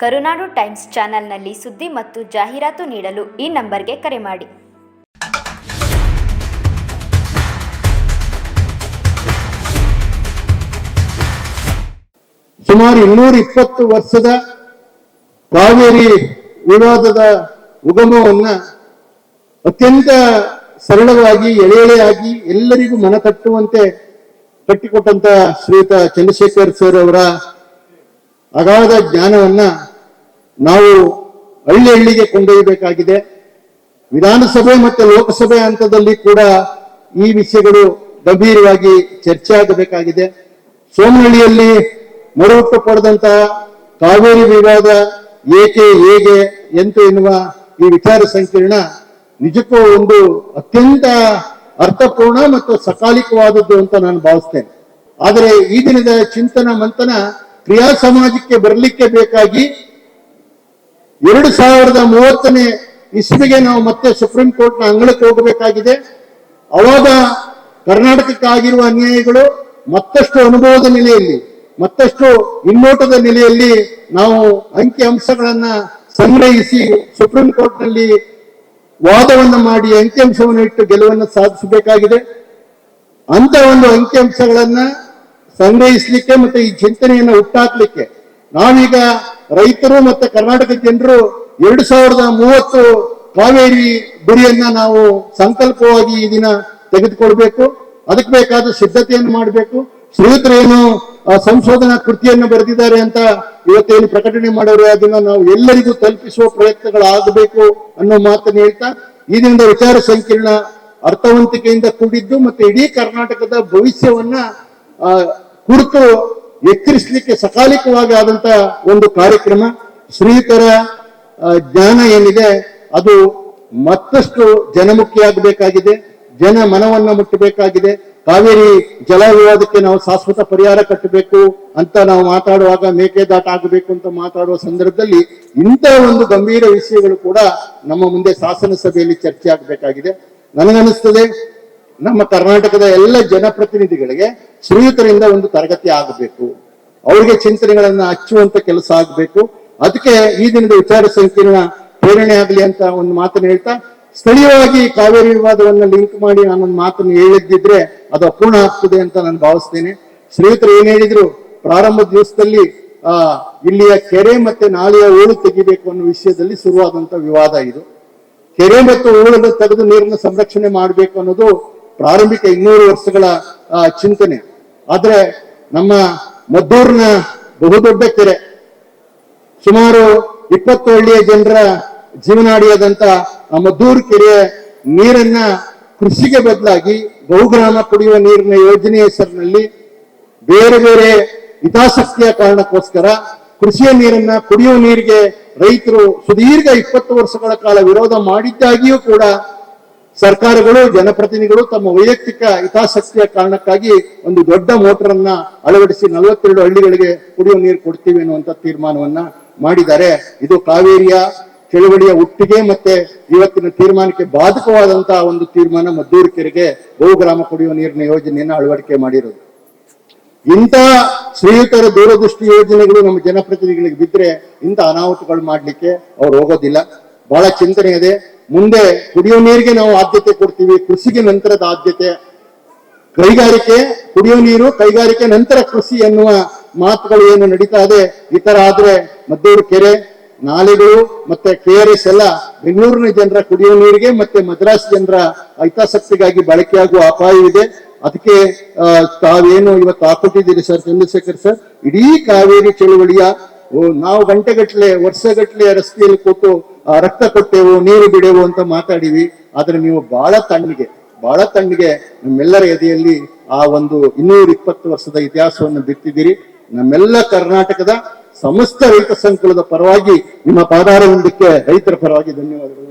ಕರುನಾಡು times ಚಾನೆಲ್ನಲ್ಲಿ ಸುದ್ದಿ ಮತ್ತು ಜಾಹೀರಾತು ನೀಡಲು ಈ ನಂಬರ್ಗೆ ಕರೆ ಮಾಡಿ. ಸುಮಾರು ಇನ್ನೂರ ಇಪ್ಪತ್ತು ವರ್ಷದ ಕಾವೇರಿ ವಿವಾದದ ಉಗಮವನ್ನ ಅತ್ಯಂತ ಸರಳವಾಗಿ ಎಳೆ ಎಳೆಯಾಗಿ ಎಲ್ಲರಿಗೂ ಮನ ತಟ್ಟುವಂತೆ ಕಟ್ಟಿಕೊಟ್ಟಂತ ಶ್ರೀಯುತ ಚಂದ್ರಶೇಖರ್ ಸರ್ ಅವರ ಅಗಾಧ ಜ್ಞಾನವನ್ನ ನಾವು ಹಳ್ಳಿ ಹಳ್ಳಿಗೆ ಕೊಂಡೊಯ್ಯಬೇಕಾಗಿದೆ. ವಿಧಾನಸಭೆ ಮತ್ತು ಲೋಕಸಭೆ ಹಂತದಲ್ಲಿ ಕೂಡ ಈ ವಿಷಯಗಳು ಗಂಭೀರವಾಗಿ ಚರ್ಚೆ ಆಗಬೇಕಾಗಿದೆ. ಸೋಮನಹಳ್ಳಿಯಲ್ಲಿ ಮರುಹುಟ್ಟು ಪಡೆದಂತಹ ಕಾವೇರಿ ವಿವಾದ ಏಕೆ, ಹೇಗೆ ಎಂತ ಎನ್ನುವ ಈ ವಿಚಾರ ಸಂಕಿರಣ ನಿಜಕ್ಕೂ ಒಂದು ಅತ್ಯಂತ ಅರ್ಥಪೂರ್ಣ ಮತ್ತು ಸಕಾಲಿಕವಾದದ್ದು ಅಂತ ನಾನು ಭಾವಿಸ್ತೇನೆ. ಆದರೆ ಈ ದಿನದ ಚಿಂತನ ಮಂಥನ ಕ್ರಿಯಾ ಸಮಾಜಕ್ಕೆ ಬರಲಿಕ್ಕೆ ಬೇಕಾಗಿ ಎರಡು ಸಾವಿರದ ಮೂವತ್ತನೇ ಇಸ್ವಿಗೆ ನಾವು ಮತ್ತೆ ಸುಪ್ರೀಂ ಕೋರ್ಟ್ನ ಅಂಗಳಕ್ಕೆ ಹೋಗಬೇಕಾಗಿದೆ. ಅವಾಗ ಕರ್ನಾಟಕಕ್ಕಾಗಿರುವ ಅನ್ಯಾಯಗಳು ಮತ್ತಷ್ಟು ಅನುಭವದ ನೆಲೆಯಲ್ಲಿ, ಮತ್ತಷ್ಟು ಹಿನ್ನೋಟದ ನೆಲೆಯಲ್ಲಿ ನಾವು ಅಂಕಿ ಅಂಶಗಳನ್ನ ಸಂಗ್ರಹಿಸಿ ಸುಪ್ರೀಂ ಕೋರ್ಟ್ನಲ್ಲಿ ವಾದವನ್ನು ಮಾಡಿ ಅಂಕಿಅಂಶವನ್ನು ಇಟ್ಟು ಗೆಲುವನ್ನು ಸಾಧಿಸಬೇಕಾಗಿದೆ. ಅಂತ ಒಂದು ಅಂಕಿಅಂಶಗಳನ್ನ ಸಂಗ್ರಹಿಸಲಿಕ್ಕೆ ಮತ್ತೆ ಈ ಚಿಂತನೆಯನ್ನು ಹುಟ್ಟಾಕ್ಲಿಕ್ಕೆ ನಾವೀಗ ರೈತರು ಮತ್ತೆ ಕರ್ನಾಟಕ ಜನರು ಎರಡು ಸಾವಿರದ ಮೂವತ್ತು ಕಾವೇರಿ ಗುರಿಯನ್ನ ನಾವು ಸಂಕಲ್ಪವಾಗಿ ಈ ದಿನ ತೆಗೆದುಕೊಳ್ಬೇಕು. ಅದಕ್ಕೆ ಬೇಕಾದ ಸಿದ್ಧತೆಯನ್ನು ಮಾಡಬೇಕು. ಶ್ರೀಯುತರೇನು ಸಂಶೋಧನಾ ಕೃತಿಯನ್ನು ಬರೆದಿದ್ದಾರೆ ಅಂತ ಇವತ್ತೇನು ಪ್ರಕಟಣೆ ಮಾಡೋರು ಅದನ್ನ ನಾವು ಎಲ್ಲರಿಗೂ ತಲುಪಿಸುವ ಪ್ರಯತ್ನಗಳಾಗಬೇಕು ಅನ್ನೋ ಮಾತನ್ನು ಹೇಳ್ತಾ, ಈ ದಿನದ ವಿಚಾರ ಸಂಕಿರಣ ಅರ್ಥವಂತಿಕೆಯಿಂದ ಕೂಡಿದ್ದು ಮತ್ತೆ ಇಡೀ ಕರ್ನಾಟಕದ ಭವಿಷ್ಯವನ್ನ ಕುರಿತು ಎಚ್ಚರಿಸಲಿಕ್ಕೆ ಸಕಾಲಿಕವಾಗಿ ಆದಂತ ಒಂದು ಕಾರ್ಯಕ್ರಮ. ಶ್ರೀಯುತರ ಜ್ಞಾನ ಏನಿದೆ, ಅದು ಮತ್ತಷ್ಟು ಜನಮುಖಿಯಾಗಬೇಕಾಗಿದೆ ಜನ ಮನವನ್ನ ಮುಟ್ಟಬೇಕಾಗಿದೆ. ಕಾವೇರಿ ಜಲ ವಿವಾದಕ್ಕೆ ನಾವು ಶಾಶ್ವತ ಪರಿಹಾರ ಕಟ್ಟಬೇಕು ಅಂತ ನಾವು ಮಾತಾಡುವಾಗ ಮೇಕೆದಾಟ ಆಗಬೇಕು ಅಂತ ಮಾತಾಡುವ ಸಂದರ್ಭದಲ್ಲಿ ಇಂಥ ಒಂದು ಗಂಭೀರ ವಿಷಯಗಳು ಕೂಡ ನಮ್ಮ ಮುಂದೆ ಶಾಸನ ಸಭೆಯಲ್ಲಿ ಚರ್ಚೆ ಆಗಬೇಕಾಗಿದೆ. ನನಗನ್ನಿಸ್ತದೆ ನಮ್ಮ ಕರ್ನಾಟಕದ ಎಲ್ಲ ಜನಪ್ರತಿನಿಧಿಗಳಿಗೆ ಶ್ರೀಯುತರಿಂದ ಒಂದು ತರಗತಿ ಆಗಬೇಕು. ಅವರಿಗೆ ಚಿಂತನೆಗಳನ್ನ ಹಚ್ಚುವಂತ ಕೆಲಸ ಆಗಬೇಕು. ಅದಕ್ಕೆ ಈ ದಿನದ ವಿಚಾರ ಸಂಕೀರ್ಣ ಪ್ರೇರಣೆ ಆಗಲಿ ಅಂತ ಒಂದು ಮಾತನ್ನು ಹೇಳ್ತಾ, ಸ್ಥಳೀಯವಾಗಿ ಕಾವೇರಿ ವಿವಾದವನ್ನ ಲಿಂಕ್ ಮಾಡಿ ನಾನೊಂದು ಮಾತನ್ನು ಹೇಳಿದ್ದಿದ್ರೆ ಅದು ಅಪೂರ್ಣ ಆಗ್ತದೆ ಅಂತ ನಾನು ಭಾವಿಸ್ತೇನೆ. ಶ್ರೀಯುತರು ಏನ್ ಹೇಳಿದ್ರು? ಪ್ರಾರಂಭ ದಿವಸದಲ್ಲಿ, ಆ, ಇಲ್ಲಿಯ ಕೆರೆ ಮತ್ತೆ ನಾಲೆಯ ಹೂಳು ತೆಗಿಬೇಕು ಅನ್ನೋ ವಿಷಯದಲ್ಲಿ ಶುರುವಾದಂತ ವಿವಾದ ಇದು. ಕೆರೆ ಮತ್ತು ಹೂಳನ್ನು ತೆಗೆದು ನೀರನ್ನು ಸಂರಕ್ಷಣೆ ಮಾಡಬೇಕು ಅನ್ನೋದು ಪ್ರಾರಂಭಿಕ ಇನ್ನೂರು ವರ್ಷಗಳ ಚಿಂತನೆ. ಆದ್ರೆ ನಮ್ಮ ಮದ್ದೂರಿನ ಬಹುದೊಡ್ಡ ಕೆರೆ, ಸುಮಾರು ಇಪ್ಪತ್ತು ಹಳ್ಳಿಯ ಜನರ ಜೀವನಾಡಿಯಾದಂತ ಆ ಮದ್ದೂರು ಕೆರೆಯ ನೀರನ್ನ ಕೃಷಿಗೆ ಬದಲಾಗಿ ಬಹುಗ್ರಾಮ ಕುಡಿಯುವ ನೀರಿನ ಯೋಜನೆ ಹೆಸರಿನಲ್ಲಿ ಬೇರೆ ಬೇರೆ ಹಿತಾಸಕ್ತಿಯ ಕಾರಣಕ್ಕೋಸ್ಕರ ಕೃಷಿಯ ನೀರನ್ನ ಕುಡಿಯುವ ನೀರಿಗೆ ರೈತರು ಸುದೀರ್ಘ ಇಪ್ಪತ್ತು ವರ್ಷಗಳ ಕಾಲ ವಿರೋಧ ಮಾಡಿದ್ದಾಗಿಯೂ ಕೂಡ ಸರ್ಕಾರಗಳು, ಜನಪ್ರತಿನಿಧಿಗಳು ತಮ್ಮ ವೈಯಕ್ತಿಕ ಹಿತಾಸಕ್ತಿಯ ಕಾರಣಕ್ಕಾಗಿ ಒಂದು ದೊಡ್ಡ ಮೋಟರ್ ಅನ್ನ ಅಳವಡಿಸಿ ನಲವತ್ತೆರಡು ಹಳ್ಳಿಗಳಿಗೆ ಕುಡಿಯುವ ನೀರು ಕೊಡ್ತೀವಿ ಅನ್ನುವಂತ ತೀರ್ಮಾನವನ್ನ ಮಾಡಿದ್ದಾರೆ. ಇದು ಕಾವೇರಿಯ ಚಳುವಳಿಯ ಒಟ್ಟಿಗೆ ಮತ್ತೆ ಇವತ್ತಿನ ತೀರ್ಮಾನಕ್ಕೆ ಬಾಧಕವಾದಂತಹ ಒಂದು ತೀರ್ಮಾನ ಮದ್ದೂರು ಕೆರೆಗೆ ಬಹುಗ್ರಾಮ ಕುಡಿಯುವ ನೀರಿನ ಯೋಜನೆಯನ್ನು ಅಳವಡಿಕೆ ಮಾಡಿರೋದು. ಇಂತಹ ಶ್ರೀಯುತರ ದೂರದೃಷ್ಟಿ ಯೋಜನೆಗಳು ನಮ್ಮ ಜನಪ್ರತಿನಿಧಿಗಳಿಗೆ ಬಿದ್ದರೆ ಇಂಥ ಅನಾಹುತಗಳು ಮಾಡ್ಲಿಕ್ಕೆ ಅವ್ರು ಹೋಗೋದಿಲ್ಲ. ಬಹಳ ಚಿಂತನೆ ಇದೆ. ಮುಂದೆ ಕುಡಿಯೋ ನೀರಿಗೆ ನಾವು ಆದ್ಯತೆ ಕೊಡ್ತೀವಿ. ಕೃಷಿಗೆ ನಂತರದ ಆದ್ಯತೆ. ಕೈಗಾರಿಕೆ, ಕುಡಿಯೋ ನೀರು, ಕೈಗಾರಿಕೆ ನಂತರ ಕೃಷಿ ಎನ್ನುವ ಮಾತುಗಳು ಏನು ನಡೀತಾ ಇದೆ. ಈ ತರ ಆದ್ರೆ ಮದ್ದೂರು ಕೆರೆ, ನಾಲೆಗಳು ಮತ್ತೆ ಕೆ ಆರ್ ಎಸ್ ಎಲ್ಲ ಬೆಂಗಳೂರಿನ ಜನರ ಕುಡಿಯುವ ನೀರಿಗೆ ಮತ್ತೆ ಮದ್ರಾಸ್ ಜನರ ಹಿತಾಸಕ್ತಿಗಾಗಿ ಬಳಕೆಯಾಗುವ ಅಪಾಯವಿದೆ. ಅದಕ್ಕೆ ತಾವೇನು ಇವತ್ತು ಹಾಕೊಟ್ಟಿದ್ದೀರಿ ಸರ್, ಚಂದ್ರಶೇಖರ್ ಸರ್? ಇಡೀ ಕಾವೇರಿ ಚಳುವಳಿಯ ನಾವು ಗಂಟೆಗಟ್ಟಲೆ, ವರ್ಷಗಟ್ಟಲೆ ರಸ್ತೆಯಲ್ಲಿ ಕೊಟ್ಟು ರಕ್ತ ಕೊಟ್ಟೆವು, ನೀರು ಬಿಡೆವು ಅಂತ ಮಾತಾಡಿವಿ. ಆದ್ರೆ ನೀವು ಬಹಳ ತಣ್ಣಿಗೆ ಬಹಳ ತಣ್ಣಗೆ ನಮ್ಮೆಲ್ಲರ ಎದೆಯಲ್ಲಿ ಆ ಒಂದು ಇನ್ನೂರ ಇಪ್ಪತ್ತು ವರ್ಷದ ಇತಿಹಾಸವನ್ನು ಬಿತ್ತಿದ್ದೀರಿ. ನಮ್ಮೆಲ್ಲ ಕರ್ನಾಟಕದ ಸಮಸ್ತ ರೈತ ಸಂಕುಲದ ಪರವಾಗಿ ನಿಮ್ಮ ಪಾದಾರ ಹೊಂದಕ್ಕೆ ರೈತರ ಪರವಾಗಿ ಧನ್ಯವಾದಗಳು.